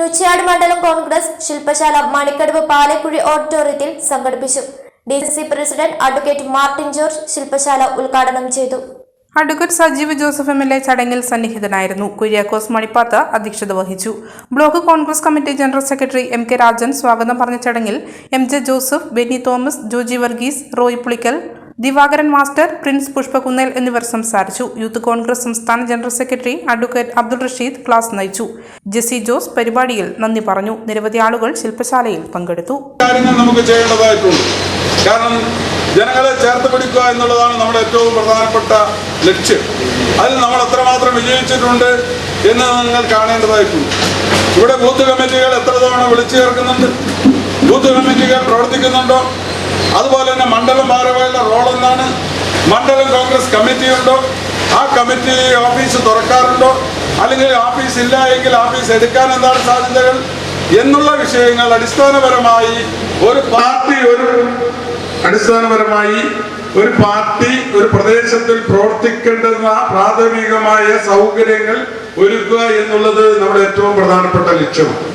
നുച്ചിയാട് മണ്ഡലം കോൺഗ്രസ് ശില്പശാല മണിക്കടവ് പാലക്കുഴി ഓഡിറ്റോറിയത്തിൽ സംഘടിപ്പിച്ചു. D C president advocate Martin George ശില്പശാല ഉദ്ഘാടനം ചെയ്തു. Advocate Sajeev Joseph M L A ചടങ്ങിൽ സന്നിഹിതനായിരുന്നു. കുര്യാക്കോസ് മണിപ്പാത്ത് അധ്യക്ഷത വഹിച്ചു. Block Congress committee general secretary M K Rajan സ്വാഗതം പറഞ്ഞ ചടങ്ങിൽ M J Joseph Benny Thomas Joji Varghese Roy Pulikkal Divakaran master Prince Pushpakunnel എന്നിവർ സംസാരിച്ചു. യൂത്ത് കോൺഗ്രസ് സംസ്ഥാന general secretary advocate Abdul Rasheed class നയിച്ചു. ജെസി ജോസ് പരിപാടിയിൽ നന്ദി പറഞ്ഞു. നിരവധി ആളുകൾ ശില്പശാലയിൽ പങ്കെടുത്തു. കാരണം ജനങ്ങളെ ചേർത്ത് പിടിക്കുക എന്നുള്ളതാണ് നമ്മുടെ ഏറ്റവും പ്രധാനപ്പെട്ട ലക്ഷ്യം. അതിൽ നമ്മൾ എത്രമാത്രം വിജയിച്ചിട്ടുണ്ട് എന്ന് നിങ്ങൾ കാണേണ്ടതായിട്ടുണ്ട്. ഇവിടെ ബൂത്ത് കമ്മിറ്റികൾ എത്ര തവണ വിളിച്ചു ചേർക്കുന്നുണ്ട്? ബൂത്ത് കമ്മിറ്റികൾ പ്രവർത്തിക്കുന്നുണ്ടോ? അതുപോലെ തന്നെ മണ്ഡലം മണ്ഡലം കോൺഗ്രസ് കമ്മിറ്റി ഉണ്ടോ ആ കമ്മിറ്റി ഓഫീസ് തുറക്കാറുണ്ടോ? അല്ലെങ്കിൽ ഓഫീസ് ഇല്ല എങ്കിൽ ഓഫീസ് എടുക്കാൻ എന്താണ് സാധ്യതകൾ? എന്നുള്ള വിഷയങ്ങൾ അടിസ്ഥാനപരമായി ഒരു പാർട്ടി ഒരു അടിസ്ഥാനപരമായി ഒരു പാർട്ടി ഒരു പ്രദേശത്തിൽ പ്രവർത്തിക്കേണ്ടുന്ന പ്രാഥമികമായ സൗകര്യങ്ങൾ ഒരുക്കുക എന്നുള്ളത് നമ്മുടെ ഏറ്റവും പ്രധാനപ്പെട്ട ലക്ഷ്യമാണ്